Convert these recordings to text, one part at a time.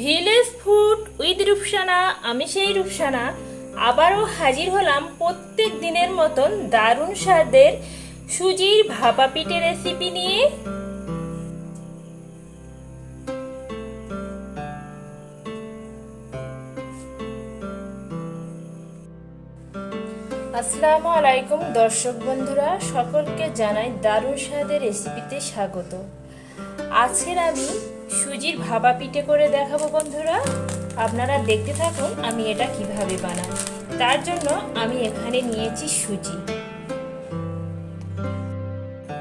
Village food with Rupsana, আমি সেই রূপসানা। আবারও হাজির হলাম প্রত্যেক দিনের মতন দারুণ স্বাদের সুজির ভাপা পিঠে রেসিপি নিয়ে। আসসালামু আলাইকুম দর্শক বন্ধুরা, সকলকে জানাই দারুণ স্বাদের রেসিপিতে স্বাগত। আজকের আমি সুজির ভাবা পিঠে করে দেখাবো বন্ধুরা। আপনারা দেখতে থাকুন আমি এটা কীভাবে বানাই। তার জন্য আমি এখানে নিয়েছি সুজি।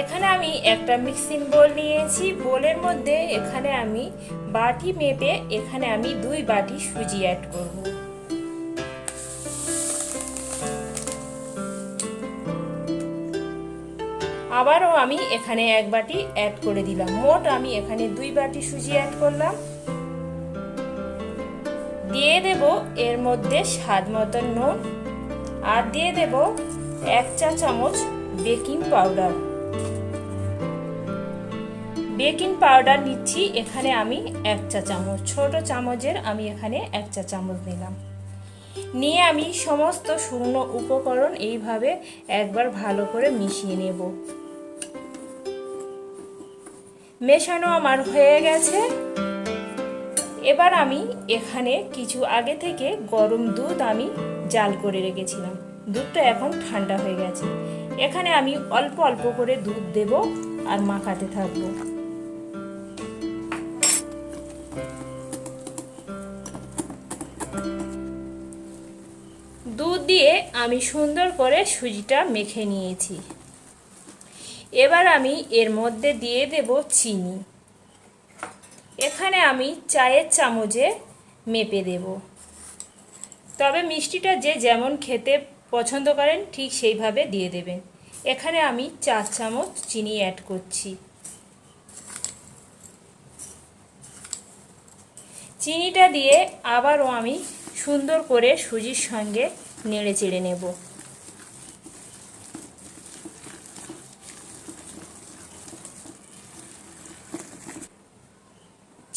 এখানে আমি একটা মিক্সিং বোল নিয়েছি। বোলের মধ্যে এখানে আমি বাটি মেপে এখানে আমি দুই বাটি সুজি অ্যাড করব। আবারও আমি এখানে এক বাটি অ্যাড করে দিলাম। মোট আমি এখানে দুই বাটি সুজি অ্যাড করলাম। দিয়ে দেব এর মধ্যে স্বাদ মতন নুন আর দিয়ে দেব এক চা চামচ বেকিং পাউডার। বেকিং পাউডার নিচ্ছি, এখানে আমি এক চা চামচ। ছোট চামচের আমি এখানে এক চা চামচ নিলাম। নিয়ে আমি সমস্ত শুকনো উপকরণ এইভাবে একবার ভালো করে মিশিয়ে নেব। মেশানো আমার হয়ে গেছে। এবার আমি এখানে কিছু আগে থেকে গরম দুধ আমি জাল করে রেখেছিলাম। দুধটা এখন ঠান্ডা হয়ে গেছে। এখানে আমি অল্প অল্প করে দুধ দেব আর মাখাতে থাকব। দুধ দিয়ে আমি সুন্দর করে সুজিটা মেখে নিয়েছি। এবার আমি এর মধ্যে দিয়ে দেব চিনি। এখানে আমি চায়ের চামচে মেপে দেব। তবে মিষ্টিটা যে যেমন খেতে পছন্দ করেন, ঠিক সেইভাবে দিয়ে দেবেন। এখানে আমি চার চামচ চিনি অ্যাড করছি। চিনিটা দিয়ে আবারও আমি সুন্দর করে সুজির সঙ্গে নেড়ে চেড়ে নেব।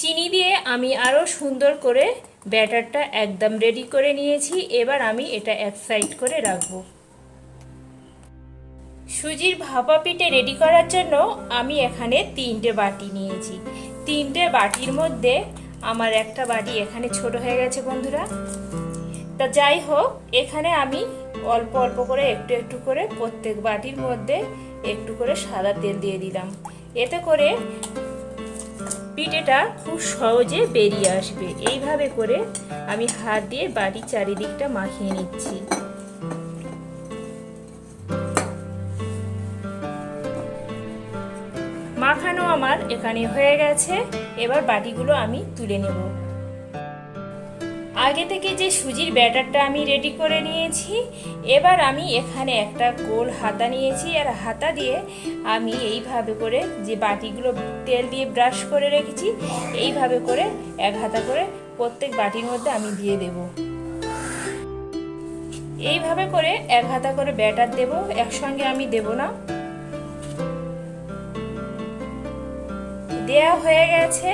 চিনি দিয়ে আমি আরও সুন্দর করে ব্যাটারটা একদম রেডি করে নিয়েছি। এবার আমি এটা এক সাইড করে রাখব। সুজির ভাপা পিঠে রেডি করার জন্য আমি এখানে তিনটে বাটি নিয়েছি। তিনটে বাটির মধ্যে আমার একটা বাটি এখানে ছোট হয়ে গেছে বন্ধুরা। তা যাই হোক, এখানে আমি অল্প অল্প করে একটু একটু করে প্রত্যেক বাটির মধ্যে একটু করে সাদা তেল দিয়ে দিলাম। এতে করে পিঠেটা খুব সহজে বেরিয়ে আসবে। এইভাবে করে আমি হাত দিয়ে বাটির চারিদিকটা মাখিয়ে নিচ্ছি। মাখানো আমার এখানে হয়ে গেছে। এবার বাটিগুলো আমি তুলে নেব। আগে থেকে যে সুজির ব্যাটারটা আমি রেডি করে নিয়েছি, এবার আমি এখানে একটা গোল হাতা নিয়েছি আর হাতা দিয়ে আমি এইভাবে করে যে বাটিগুলো তেল দিয়ে ব্রাশ করে রেখেছি, এইভাবে করে এক হাতা করে প্রত্যেক বাটির মধ্যে আমি দিয়ে দেব। এইভাবে করে এক হাতা করে ব্যাটার দেব, একসঙ্গে আমি দেব না। দেয়া হয়ে গেছে।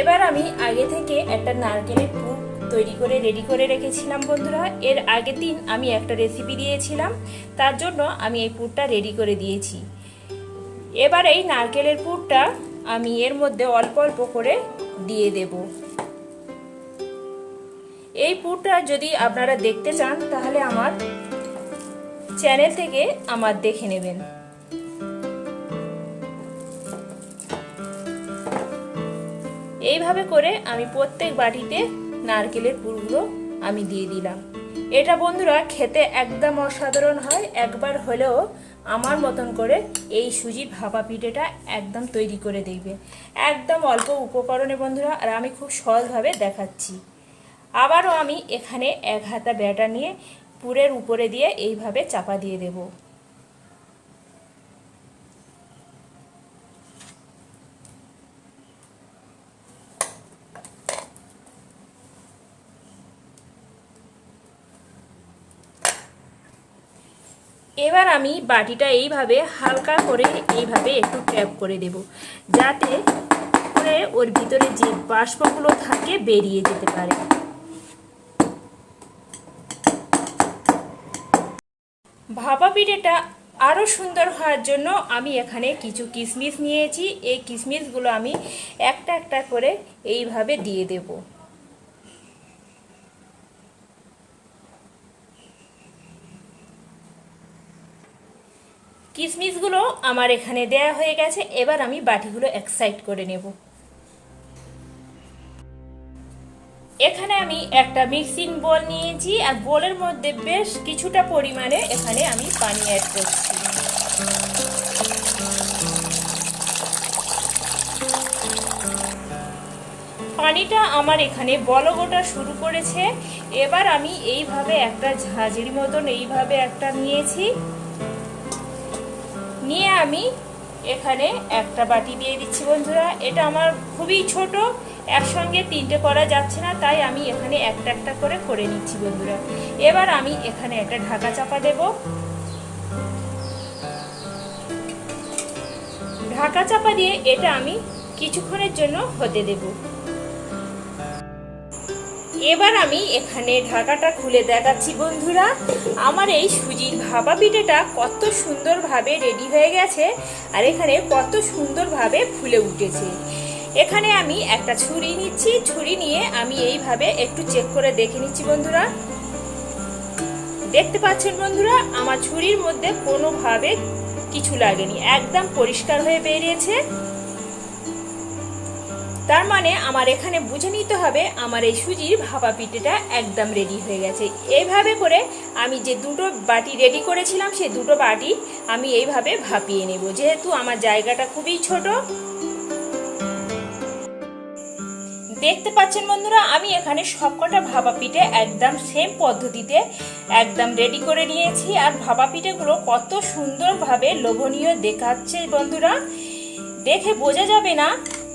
এবার আমি আগে থেকে একটা নারকেলের পুর তৈরি করে রেডি করে রেখেছিলাম বন্ধুরা। এর আগের দিন আমি একটা রেসিপি দিয়েছিলাম। তার জন্য আমি এই পুরটা রেডি করে দিয়েছি। এবার এই নারকেলের পুরটা আমি এর মধ্যে অল্প অল্প করে দিয়ে দেব। এই পুরটা যদি আপনারা দেখতে চান, তাহলে আমার চ্যানেল থেকে আমার দেখে নেবেন। এইভাবে করে আমি প্রত্যেক বাটিতে নারকেলের পুরগুলো আমি দিয়ে দিলাম। এটা বন্ধুরা খেতে একদম অসাধারণ হয়। একবার হলেও আমার মতন করে এই সুজি ভাপা পিঠেটা একদম তৈরি করে দেখবে। একদম অল্প উপকরণে বন্ধুরা, আর আমি খুব সহজভাবে দেখাচ্ছি। আবারও আমি এখানে এক হাতা ব্যাটা নিয়ে পুরের উপরে দিয়ে এইভাবে চাপা দিয়ে দেবো। এবার আমি বাটিটা এইভাবে হালকা করে এইভাবে একটু ট্যাপ করে দেব, যাতে হয়ে ওর ভিতরে যে বাষ্পগুলো থাকে বেরিয়ে যেতে পারে। ভাপা পিঠেটা আরও সুন্দর হওয়ার জন্য আমি এখানে কিছু কিশমিশ নিয়েছি। এই কিশমিশগুলো আমি একটা একটা করে এইভাবে দিয়ে দেব। কিশমিশগুলো আমার এখানে দেয়া হয়ে গেছে, এবার আমি বাটিগুলো এক সাইড করে নেব। এখানে আমি একটা মিক্সিং বোল নিয়েছি, আর বোলের মধ্যে বেশ কিছুটা পরিমাণে এখানে আমি পানি অ্যাড করছি। পানিটা আমার এখানে বলগোটা শুরু করেছে, এবার আমি এইভাবে একটা ঝাঁঝির মতন এইভাবে একটা নিয়েছি। নিয়ে আমি এখানে একটা বাটি দিয়ে দিচ্ছি বন্ধুরা। এটা আমার খুবই ছোট, একসঙ্গে তিনটে করা যাচ্ছে না, তাই আমি এখানে একটা একটা করে করে নিচ্ছি বন্ধুরা। এবার আমি এখানে একটা ঢাকা চাপা দেব। ঢাকা চাপা দিয়ে এটা আমি কিছুক্ষণের জন্য হতে দেব। এবার আমি এখানে ঢাকাটা খুলে দেখাচ্ছি, বন্ধুরা। আমার এই সুজির ভাপা পিঠেটা কত সুন্দরভাবে রেডি হয়ে গেছে আর এখানে কত সুন্দরভাবে ফুলে উঠেছে। এখানে আমি একটা ছুরি নিচ্ছি, ছুরি নিয়ে আমি এইভাবে একটু চেক করে দেখে নিচ্ছি, বন্ধুরা। দেখতে পাচ্ছেন, বন্ধুরা, আমার ছুরির মধ্যে কোনোভাবে কিছু লাগেনি, একদম পরিষ্কার হয়ে বেরিয়েছে। তার মানে আমার এখানে বুঝে নিতে হবে আমার এই সুজির ভাপা পিঠেটা একদম রেডি হয়ে গেছে। এইভাবে করে আমি যে দুটো বাটি রেডি করেছিলাম, সেই দুটো বাটি আমি এইভাবে ভাপিয়ে নেব। যেহেতু আমার জায়গাটা খুবই ছোট। দেখতে পাচ্ছেন বন্ধুরা, আমি এখানে সবকটা ভাপা পিঠে একদম সেম পদ্ধতিতে একদম রেডি করে নিয়েছি। আর ভাপা পিঠেগুলো কত সুন্দরভাবে লোভনীয় দেখাচ্ছে বন্ধুরা। দেখে বোঝা যাবে না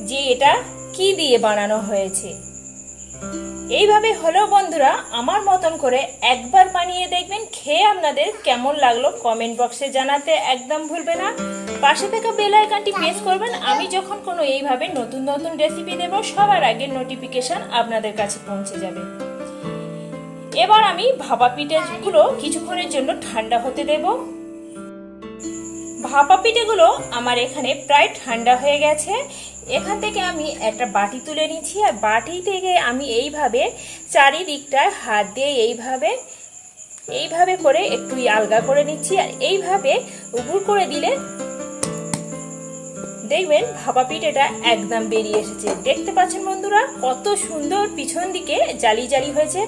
যে এটা কি দিয়ে বানানো হয়েছে? এইভাবে হলেও বন্ধুরা, আমার মতন করে একবার বানিয়ে দেখবেন, খেয়ে আপনাদের কেমন লাগল কমেন্ট বক্সে জানাতে একদম ভুলবে না। পাশে থাকা বেল আইকনটি প্রেস করবেন, আমি যখন কোনো এইভাবে নতুন নতুন রেসিপি দেব, সবার আগে নোটিফিকেশন আপনাদের কাছে পৌঁছে যাবে। এবার আমি ভাপা পিঠেগুলো কিছুক্ষণের জন্য ঠান্ডা হতে দেবো। ভাপা পিঠেগুলো আমার এখানে প্রায় ঠান্ডা হয়ে গেছে। এখান থেকে আমি একটা বাটি তুলে নিচ্ছি, আর বাটি থেকে আমি এইভাবে চারিদিকটায় হাত দিয়ে এইভাবে এইভাবে করে একটু আলগা করে নিচ্ছি, আর এইভাবে উপর করে দিলে দেখবেন ভাপা পিঠেটা একদম বেরিয়ে এসেছে। দেখতে পাচ্ছেন বন্ধুরা, কত সুন্দর পিছন দিকে জালি জালি হয়েছে,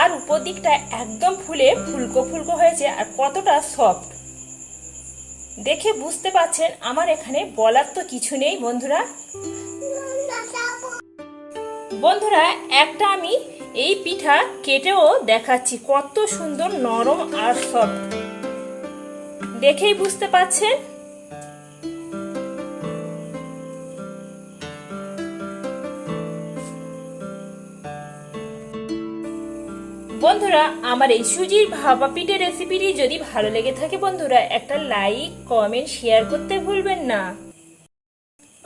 আর উপর দিকটা একদম ফুলে ফুলকো ফুলকো হয়েছে, আর কতটা সফট। দেখে বুঝতে পাচ্ছেন, আমার এখানে বলার তো কিছু নেই বন্ধুরা। বন্ধুরা, একটা আমি এই পিঠা কেটেও দেখাচ্ছি। কত সুন্দর, নরম আর সফট। দেখেই বুঝতে পাচ্ছেন? বন্ধুরা, আমার এই সুজির ভাপা পিঠে রেসিপিটি যদি ভালো লেগে থাকে বন্ধুরা, একটা লাইক কমেন্ট শেয়ার করতে ভুলবেন না।